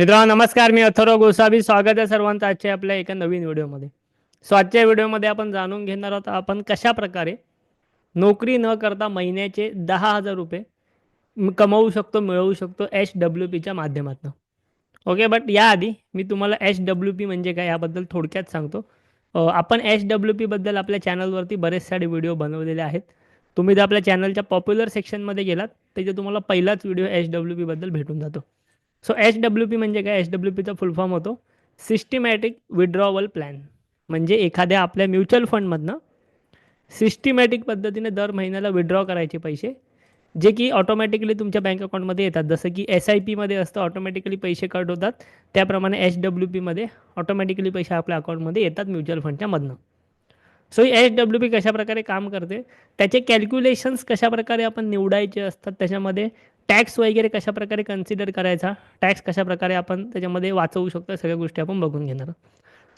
मित्रांनो नमस्कार मी अथर्व गोसावी. स्वागत आहे सर्वांचं आजच्या आपल्या एका नवीन व्हिडिओमध्ये. सो आजच्या व्हिडिओमध्ये आपण जाणून घेणार आहोत आपण कशा प्रकारे नोकरी न करता महिन्याचे दहा हजार रुपये कमवू शकतो मिळवू शकतो एच डब्ल्यू पीच्या माध्यमातून. ओके बट याआधी मी तुम्हाला एच डब्ल्यू पी म्हणजे काय याबद्दल थोडक्यात सांगतो. आपण एच डब्ल्यू पीबद्दल आपल्या चॅनलवरती बरेच सारे व्हिडिओ बनवलेले आहेत. तुम्ही जर आपल्या चॅनलच्या पॉप्युलर सेक्शनमध्ये गेलात तिथे तुम्हाला पहिलाच व्हिडिओ एच डब्ल्यू पीबद्दल भेटून जातो. सो एच डब्ल्यू पी म्हणजे काय? एच डब्ल्यू पीचा फुल फॉर्म होतो. सिस्टमॅटिक विड्रॉवल प्लॅन म्हणजे एखाद्या आपल्या म्युच्युअल फंडमधनं सिस्टमॅटिक पद्धतीने दर महिन्याला विड्रॉ करायचे पैसे जे की ऑटोमॅटिकली तुमच्या बँक अकाउंटमध्ये येतात. जसं की एस आय पीमध्ये असतं ऑटोमॅटिकली पैसे कट होतात. त्याप्रमाणे एच डब्ल्यू पीमध्ये ऑटोमॅटिकली पैसे आपल्या अकाउंटमध्ये येतात म्युच्युअल फंडच्यामधनं सो ही एच डब्ल्यू पी कशाप्रकारे काम करते? त्याचे कॅल्क्युलेशन्स कशाप्रकारे आपण निवडायचे असतात? त्याच्यामध्ये टॅक्स वगैरे कशा प्रकारे कन्सिडर करायचा? टॅक्स कशाप्रकारे आपण त्याच्यामध्ये वाचवू शकतो? सगळ्या गोष्टी आपण बघून घेणार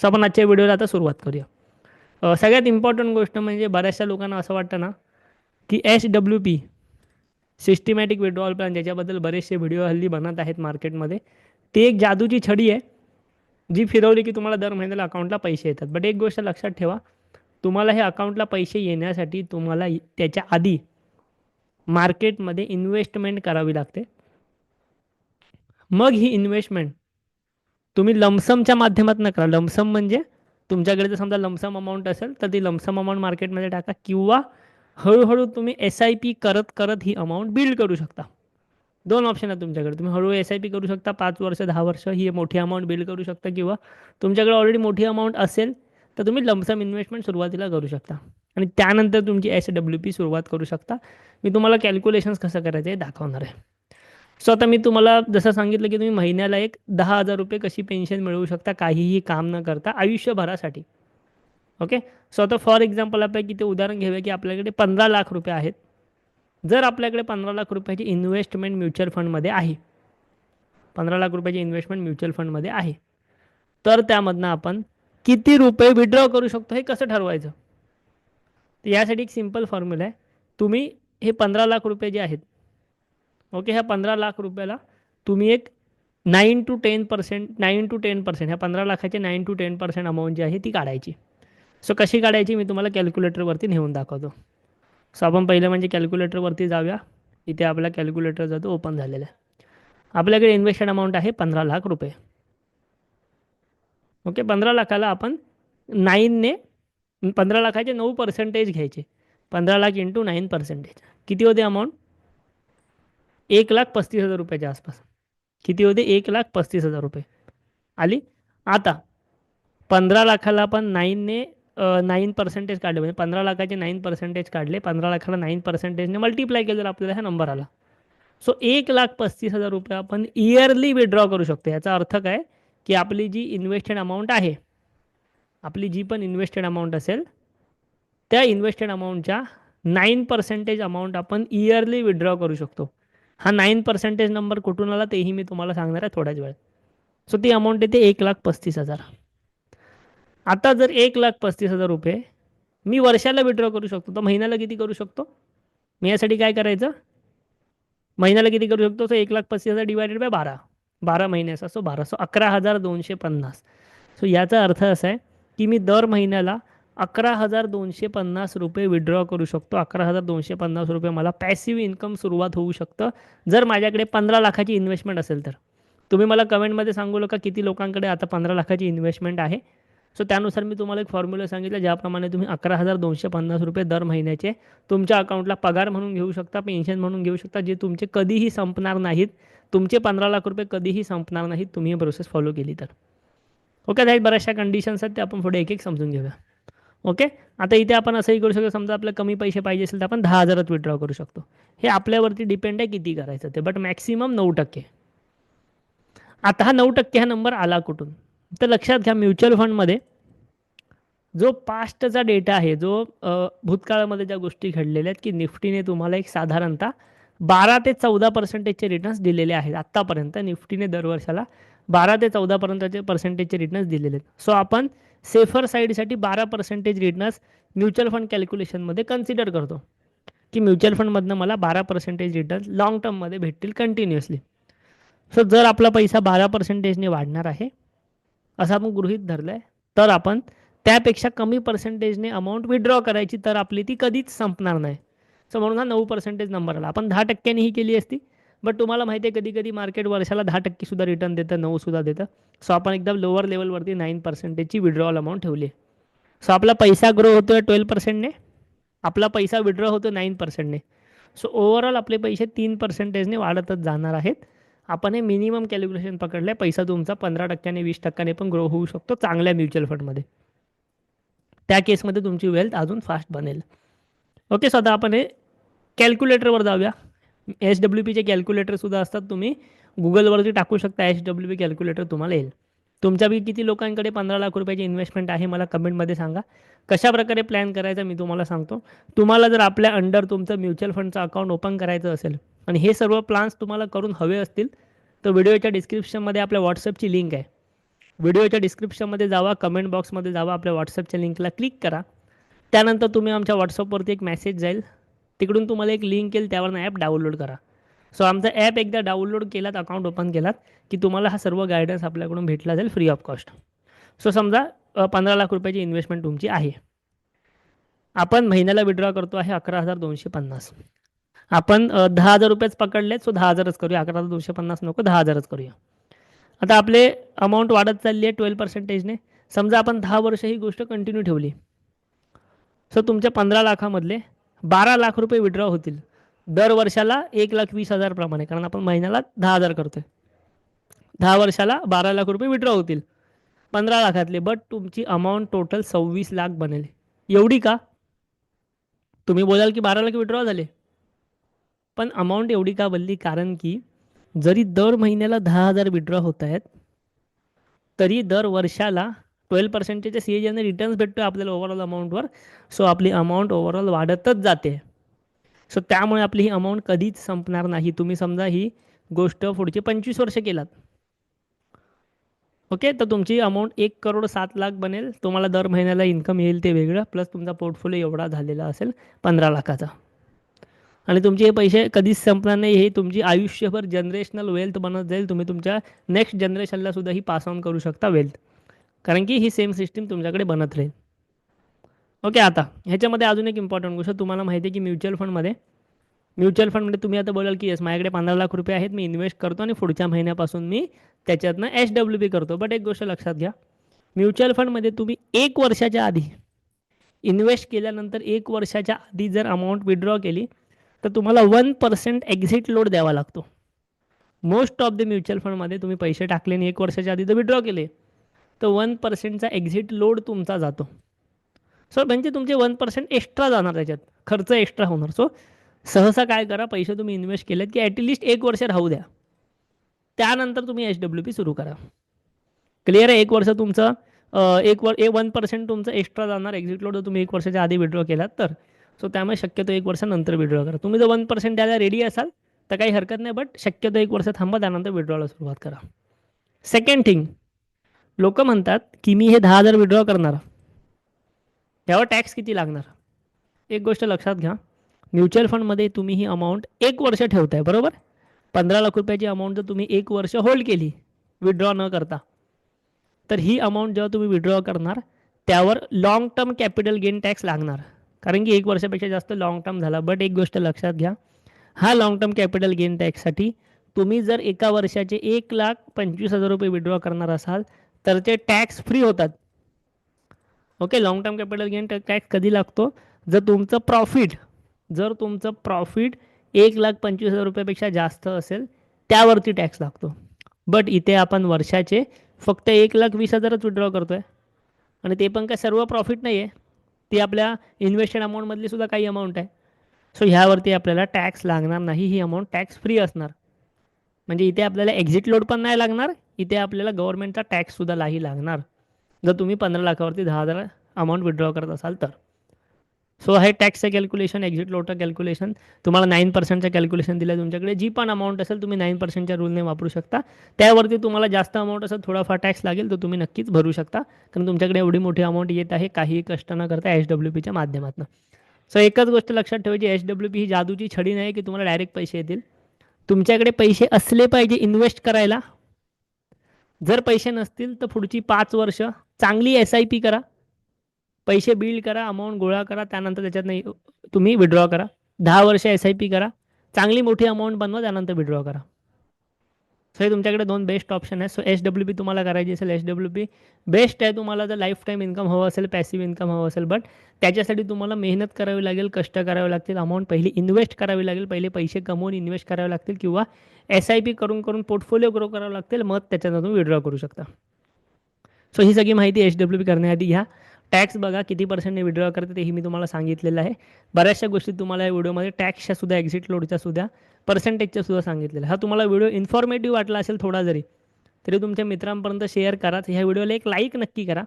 सो आपण आजच्या व्हिडिओला आता सुरुवात करूया. सगळ्यात इम्पॉर्टंट गोष्ट म्हणजे बऱ्याचशा लोकांना असं वाटतं ना की S W P systematic withdrawal plan ज्याच्याबद्दल बरेचसे व्हिडिओ हल्ली बनत आहेत मार्केटमध्ये ती एक जादूची छडी आहे जी फिरवली की तुम्हाला दर महिन्याला अकाउंटला पैसे येतात. बट एक गोष्ट लक्षात ठेवा तुम्हाला हे अकाउंटला पैसे येण्यासाठी तुम्हाला त्याच्या आधी मार्केटमध्ये इन्व्हेस्टमेंट करावी लागते. मग ही इन्व्हेस्टमेंट तुम्ही लमसमच्या माध्यमातून करा. लमसम म्हणजे तुमच्याकडे जर समजा लमसम अमाऊंट असेल तर ती लमसम अमाऊंट मार्केटमध्ये टाका किंवा हळूहळू तुम्ही एस आय पी करत करत ही अमाऊंट बिल्ड करू शकता. दोन ऑप्शन आहेत तुमच्याकडे. तुम्ही हळूहळू एस आय पी करू शकता पाच वर्ष दहा वर्ष ही मोठी अमाऊंट बिल्ड करू शकता किंवा तुमच्याकडे ऑलरेडी मोठी अमाऊंट असेल तर तुम्ही लमसम इन्व्हेस्टमेंट सुरुवातीला करू शकता. आणि त्यानंतर तुमची एस डब्ल्यू पी सुरुवात करू शकता. मी तुम्हाला कॅल्क्युलेशन्स कसं करायचं हे दाखवणार आहे. सो आता मी तुम्हाला जसं सांगितलं की तुम्ही महिन्याला एक दहा हजार रुपये कशी पेन्शन मिळवू शकता काहीही काम न करता आयुष्यभरासाठी. ओके सो आता फॉर एक्झाम्पल आपल्या इथे उदाहरण घेऊया की आपल्याकडे पंधरा लाख रुपये आहेत. जर आपल्याकडे पंधरा लाख रुपयाची इन्व्हेस्टमेंट म्युच्युअल फंडमध्ये आहे. पंधरा लाख रुपयाची इन्व्हेस्टमेंट म्युच्युअल फंडमध्ये आहे. तर त्यामधनं आपण किती रुपये विड्रॉ करू शकतो हे कसं ठरवायचं? तर यासाठी एक सिंपल फॉर्म्युला आहे. तुम्ही हे पंधरा लाख रुपये जे आहेत ओके ह्या पंधरा लाख रुपयाला तुम्ही एक nine to ten percent nine to ten percent ह्या पंधरा लाखाचे nine to ten percent amount जी आहे ती काढायची. सो कशी काढायची मी तुम्हाला कॅल्क्युलेटरवरती नेऊन दाखवतो. सो आपण पहिलं म्हणजे कॅल्क्युलेटरवरती जाऊया. इथे आपला कॅल्क्युलेटर जातो ओपन झालेला आहे. आपल्याकडे इन्व्हेस्टेड अमाऊंट आहे पंधरा लाख रुपये. ओके पंधरा लाखाला आपण नाईनने पंधरा लाखाचे नऊ पर्सेंटेज घ्यायचे. पंधरा लाख इंटू नाईन पर्सेंटेज किती होते अमाऊंट एक लाख पस्तीस हजार रुपयाच्या आसपास. किती होते? एक लाख पस्तीस हजार रुपये. आली? आता पंधरा लाखाला आपण नाईनने नाईन पर्सेंटेज काढले. म्हणजे पंधरा लाखाचे नाईन पर्सेंटेज काढले. पंधरा लाखाला नाईन पर्सेंटेजने मल्टिप्लाय केलं तर आपल्याला हा नंबर आला. सो एक लाख पस्तीस हजार रुपये आपण इयरली विड्रॉ करू शकतो. याचा अर्थ काय? की आपली जी इन्व्हेस्टेड अमाऊंट आहे आपली जी पण इन्व्हेस्टेड अमाऊंट असेल त्या इन्व्हेस्टेड अमाऊंटच्या नाईन पर्सेंटेज अमाऊंट आपण इयरली विड्रॉ करू शकतो. हा नाईन पर्सेंटेज नंबर कुठून आला तेही मी तुम्हाला सांगणार आहे थोड्याच वेळात. सो ती अमाऊंट येते एक लाख पस्तीस हजार. आता जर एक लाख पस्तीस हजार रुपये मी वर्षाला विड्रॉ करू शकतो तर महिन्याला किती करू शकतो? मी यासाठी काय करायचं? महिन्याला किती करू शकतो? सो एक लाख पस्तीस हजार डिवायडेड बाय बारा. बारा महिन्याचा सो बारा सो अकरा हजार दोनशे पन्नास. सो याचा अर्थ असा आहे की मी दर महिन्याला अकरा हजार दोनशे पन्नास रुपये विड्रॉ करू शकतो. अकरा हजार दोनशे पन्नास रुपये मला पॅसिव्ह इन्कम सुरुवात होऊ शकतं. जर माझ्याकडे पंधरा लाखाची इन्व्हेस्टमेंट असेल तर. तुम्ही मला कमेंटमध्ये सांगू नका किती लोकांकडे आता पंधरा लाखाची इन्व्हेस्टमेंट आहे. सो त्यानुसार मी तुम्हाला एक फॉर्म्युला सांगितलं ज्याप्रमाणे तुम्ही अकरा हजार दोनशे पन्नास रुपये दर महिन्याचे तुमच्या अकाउंटला पगार म्हणून घेऊ शकता पेन्शन म्हणून घेऊ शकता जे तुमचे कधीही संपणार नाहीत. तुमचे पंधरा लाख रुपये कधीही संपणार नाहीत. तुम्ही ही प्रोसेस फॉलो केली तर. ओके आहेत बऱ्याचशा कंडिशन्स आहेत ते आपण पुढे एक एक समजून घेऊया. ओके आता इथे आपण असंही करू शकतो समजा आपल्याला कमी पैसे पाहिजे असेल तर आपण दहा हजारात विड्रॉ करू शकतो. हे आपल्यावरती डिपेंड आहे किती करायचं ते बट मॅक्सिमम नऊ टक्के. आता हा नऊ टक्के हा नंबर आला कुठून? तर लक्षात घ्या म्युच्युअल फंडमध्ये जो पास्टचा डेटा आहे जो भूतकाळामध्ये ज्या गोष्टी घडलेल्या आहेत की निफ्टीने तुम्हाला एक साधारणतः बारा ते चौदा पर्सेंटेजचे रिटर्न्स दिलेले आहेत आत्तापर्यंत निफ्टीने दरवर्षाला बारा ते चौदा पर्यंतचे पर्सेंटेजचे रिटर्न्स दिलेले आहेत. सो आपण सेफर साईडसाठी बारा पर्सेंटेज रिटर्न्स म्युच्युअल फंड कॅल्क्युलेशनमध्ये कन्सिडर करतो. की म्युच्युअल फंडमधनं मला बारा पर्सेंटेज रिटर्न लॉंग टर्ममध्ये भेटतील कंटिन्युअसली सो जर आपला पैसा बारा पर्सेंटेजने वाढणार आहे असं आपण गृहित धरलं आहे तर आपण त्यापेक्षा कमी पर्सेंटेजने अमाऊंट विड्रॉ करायची तर आपली ती कधीच संपणार नाही. सो म्हणून हा नऊ पर्सेंटेज नंबर आला. आपण दहा टक्क्यांनी ही केली असती बट तुम्हाला माहिती आहे कधी कधी मार्केट वर्षाला दहा टक्केसुद्धा रिटर्न देतं नऊसुद्धा देतं. सो आपण एकदम लोअर लेवलवरती नाईन पर्सेंटेजची विड्रॉल अमाऊंट ठेवली आहे. सो आपला पैसा ग्रो होतो आहे ट्वेल्व पर्सेंटने आपला पैसा विड्रॉ होतो नाईन पर्सेंटने सो ओव्हरऑल आपले पैसे तीन पर्सेंटेजने वाढतच जाणार आहेत. आपण हे मिनिमम कॅल्क्युलेशन पकडलं आहे पैसा तुमचा पंधरा टक्क्याने वीस टक्क्याने पण ग्रो होऊ शकतो चांगल्या म्युच्युअल फंडमध्ये त्या केसमध्ये तुमची वेल्थ अजून फास्ट बनेल. ओके सो आता आपण हे कॅल्क्युलेटरवर जाऊया. एच डब्ल्यू पीचे कॅल्क्युलेटरसुद्धा असतात तुम्ही. गुगलवरती टाकू शकता एच डब्ल्यू पी कॅल्क्युलेटर तुम्हाला येईल. तुमच्या बी किती लोकांकडे पंधरा लाख रुपयाची इन्व्हेस्टमेंट आहे मला कमेंटमध्ये सांगा. कशा प्रकारे प्लॅन करायचा मी तुम्हाला सांगतो. तुम्हाला जर आपल्या अंडर तुमचं म्युच्युअल फंडचं अकाउंट ओपन करायचं असेल आणि हे सर्व प्लान्स तुम्हाला करून हवे असतील तर व्हिडिओच्या डिस्क्रिप्शनमध्ये आपल्या व्हॉट्सअपची लिंक आहे. व्हिडिओच्या डिस्क्रिप्शनमध्ये जावा कमेंट बॉक्समध्ये जावा आपल्या व्हॉट्सअपच्या लिंकला क्लिक करा. त्यानंतर तुम्ही आमच्या व्हॉट्सअपवरती एक मेसेज जाईल. तिकडून तुम्हाला एक लिंक येईल त्यावरनं ॲप डाउनलोड करा. सो आमचा ॲप एकदा डाउनलोड केलात अकाउंट ओपन केलात की तुम्हाला हा सर्व गायडन्स आपल्याकडून भेटला जाईल फ्री ऑफ कॉस्ट सो समजा पंधरा लाख रुपयाची इन्व्हेस्टमेंट तुमची आहे. आपण महिन्याला विड्रॉ करतो आहे अकरा हजार दोनशे पन्नास. आपण दहा हजार रुपयेच पकडलेत सो दहा हजारच करूया. अकरा हजार दोनशे पन्नास नको दहा हजारच करूया. आता आपले अमाऊंट वाढत चालली आहे ट्वेल्व पर्सेंटेजने समजा आपण दहा वर्ष ही गोष्ट कंटिन्यू ठेवली. सो तुमच्या पंधरा लाखामधले बारा लाख रुपये विड्रॉ होतील. दर वर्षाला एक लाख वीस हजार प्रमाणे कारण आपण महिन्याला दहा हजार करतोय. दहा वर्षाला बारा लाख रुपये विड्रॉ होतील. पंधरा लाखातले बट तुमची अमाऊंट टोटल सव्वीस लाख बनेल. एवढी का? तुम्ही बोलाल की बारा लाख विड्रॉ झाले. पण अमाऊंट एवढी का बनली कारण की जरी दर महिन्याला दहा हजार विड्रॉ होत आहेत तरी दर वर्षाला ट्वेल्व पर्सेंटेजच्या सी एजने रिटर्न्स भेटतो आपल्याला ओव्हरऑल अमाऊंटवर सो आपली अमाऊंट ओव्हरऑल वाढतच जाते. सो त्यामुळे आपली ही अमाऊंट कधीच संपणार नाही. तुम्ही समजा ही गोष्ट पुढचे पंचवीस वर्ष केलात. ओके तर तुमची अमाऊंट एक करोड सात लाख बनेल. तुम्हाला दर महिन्याला इन्कम येईल ते वेगळं. प्लस तुमचा पोर्टफोलिओ एवढा झालेला असेल पंधरा लाखाचा. आणि तुमचे हे पैसे कधीच संपणार नाही. हे तुमची आयुष्यभर जनरेशनल वेल्थ बनत जाईल. तुम्ही तुमच्या नेक्स्ट जनरेशनला सुद्धा ही पास ऑन करू शकता वेल्थ कारण की ही सेम सिस्टीम तुमच्याकडे बनत राहील. ओके आता ह्याच्यामध्ये अजून एक इम्पॉर्टंट गोष्ट तुम्हाला माहिती आहे की म्युच्युअल फंडमध्ये म्युच्युअल फंडमध्ये तुम्ही आता बोलाल की येस माझ्याकडे पंधरा लाख रुपये आहेत मी इन्व्हेस्ट करतो आणि पुढच्या महिन्यापासून मी त्याच्यातनं एच डब्ल्यू बी करतो. बट एक गोष्ट लक्षात घ्या म्युच्युअल फंडमध्ये तुम्ही एक वर्षाच्या आधी इन्व्हेस्ट केल्यानंतर एक वर्षाच्या आधी जर अमाऊंट विड्रॉ केली तर तुम्हाला वन पर्सेंट एक्झिट लोड द्यावा लागतो. मोस्ट ऑफ द म्युच्युअल फंडमध्ये तुम्ही पैसे टाकले आणि एक वर्षाच्या आधी जर विड्रॉ केले. तर वन पर्सेंटचा एक्झिट लोड तुमचा जातो. सो म्हणजे तुमचे वन पर्सेंट एक्स्ट्रा जाणार त्याच्यात. खर्च एक्स्ट्रा होणार. सो सहसा काय करा पैसे तुम्ही इन्व्हेस्ट केलेत की ॲटलिस्ट एक वर्ष राहू द्या. त्यानंतर तुम्ही एच डब्ल्यू पी सुरू करा. क्लिअर आहे? एक वर्ष तुमचं एक वर ए वन पर्सेंट तुमचं एक्स्ट्रा जाणार. एक्झिट लोड जर तुम्ही एक वर्षाच्या आधी विड्रॉ केलात तर. सो त्यामुळे शक्यतो एक वर्षानंतर विड्रॉ करा. तुम्ही जर वन पर्सेंट द्यायला रेडी असाल तर काही हरकत नाही बट शक्यतो एक वर्ष थांबा त्यानंतर विड्रॉला सुरुवात करा. सेकंड थिंग लोक म्हणतात की मी हे दहा हजार विड्रॉ करणार. त्यावर टॅक्स किती लागणार? एक गोष्ट लक्षात घ्या. म्युच्युअल फंडमध्ये तुम्ही ही अमाऊंट एक वर्ष ठेवताय बरोबर? पंधरा लाख रुपयाची अमाऊंट जर तुम्ही एक वर्ष होल्ड केली विड्रॉ न करता तर ही अमाऊंट जेव्हा तुम्ही विड्रॉ करणार त्यावर long term capital gain tax लागणार. कारण की एक वर्षापेक्षा जास्त लाँग टर्म झाला. बट एक गोष्ट लक्षात घ्या हा लाँग टर्म कॅपिटल गेन टॅक्ससाठी तुम्ही जर एका वर्षाचे एक लाख पंचवीस हजार रुपये विड्रॉ करणार असाल तर ते टॅक्स फ्री होतात. Okay long term capital gain tax कधी लागतो? जर तुमचं प्रॉफिट जर तुमचं प्रॉफिट एक लाख पंचवीस हजार रुपयापेक्षा जास्त असेल त्यावरती टॅक्स लागतो. बट इथे आपण वर्षाचे फक्त एक लाख वीस हजारच विड्रॉ करतो आहे आणि ते पण काय सर्व प्रॉफिट नाही आहे ती आपल्या इन्व्हेस्टेड अमाऊंटमधली सुद्धा काही अमाऊंट आहे. सो ह्यावरती आपल्याला टॅक्स लागणार नाही. ही अमाऊंट टॅक्स फ्री असणार. म्हणजे इथे आपल्याला एक्झिट लोड पण नाही लागणार इथे आपल्याला गव्हर्नमेंटचा टॅक्ससुद्धा नाही लागणार. जर तुम्ही पंधरा लाखावरती दहा हजार अमाऊंट विड्रॉ करत असाल तर. सो हे टॅक्सचं कॅल्क्युलेशन एक्झिट लोटचं कॅल्क्युलेशन तुम्हाला नाईन पर्सेंटचं कॅल्क्युलेशन दिलं तुमच्याकडे. जी पण अमाऊंट असेल तुम्ही नाईन पर्सेंटच्या रूलने वापरू शकता. त्यावरती तुम्हाला जास्त अमाऊंट असेल थोडाफार टॅक्स लागेल तर तुम्ही नक्कीच भरू शकता. कारण तुमच्याकडे एवढी मोठी अमाऊंट येत आहे काहीही कष्ट न करता एच डब्ल्यू पीच्या माध्यमातून. सो एकच गोष्ट लक्षात ठेवायची एच डब्ल्यू पी ही जादूची छडी नाही की तुम्हाला डायरेक्ट पैसे येतील. तुमच्याकडे पैसे असले पाहिजे इन्व्हेस्ट करायला. जर पैसे नसतील तर पुढची पाच वर्ष चांगली एस आय पी करा. पैसे बिल्ड करा अमाऊंट गोळा करा त्यानंतर त्याच्यात नाही तुम्ही विड्रॉ करा. दहा वर्ष एस आय पी करा. चांगली मोठी अमाऊंट बनवा त्यानंतर विड्रॉ करा. सो हे तुमच्याकडे दोन बेस्ट ऑप्शन आहेत. सो एच डब्ल्यू पी तुम्हाला करायची असेल एच डब्ल्यू पी बेस्ट आहे तुम्हाला जर लाईफ टाईम इन्कम हवं असेल पॅसिव्ह इन्कम हवं असेल बट त्याच्यासाठी तुम्हाला मेहनत करावी लागेल कष्ट करावे लागतील अमाऊंट पहिली इन्व्हेस्ट करावी लागेल पहिले पैसे कमवून इन्व्हेस्ट करावे लागतील किंवा एस आय पी करून करून पोर्टफोलिओ ग्रो करावं लागतील मग त्याच्यातून विड्रॉ करू शकता. सो ही सगळी माहिती एच डब्ल्यू पी करण्याआधी घ्या. टॅक्स बघा किती पर्सेंटने विड्रॉ करते तेही मी तुम्हाला सांगितलेलं आहे. बऱ्याचशा गोष्टी तुम्हाला या व्हिडिओमध्ये टॅक्सच्या सुद्धा एक्झिट लोडच्या सुद्धा पर्सेंटेजच्या सुद्धा सांगितलेलं आहे. हा तुम्हाला व्हिडिओ इन्फॉर्मेटिव्ह वाटला असेल थोडा जरी तरी तुमच्या मित्रांपर्यंत शेअर करा. ह्या व्हिडिओला एक लाईक नक्की करा.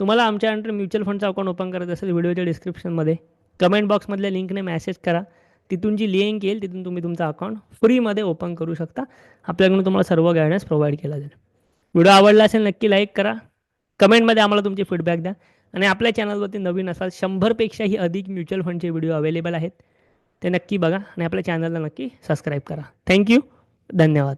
तुम्हाला आमच्या अंडर म्युच्युअल फंडचं अकाउंट ओपन करायचं असेल व्हिडिओच्या डिस्क्रिप्शनमध्ये कमेंट बॉक्समधल्या लिंकने मेसेज करा. तिथून जी लिंक येईल तिथून तुम्ही तुमचं अकाउंट फ्रीमध्ये ओपन करू शकता. आपल्याकडून तुम्हाला सर्व गायडन्स प्रोव्हाइड केला जाईल. व्हिडिओ आवडला असेल नक्की लाईक करा. कमेंटमध्ये आम्हाला तुमचे फीडबॅक द्या. आणि आपल्या चॅनलवरती नवीन असाल शंभरपेक्षाही अधिक म्युच्युअल फंडचे व्हिडिओ अवेलेबल आहेत. ते नक्की बघा आणि आपल्या चॅनलला नक्की सबस्क्राईब करा. थँक्यू धन्यवाद.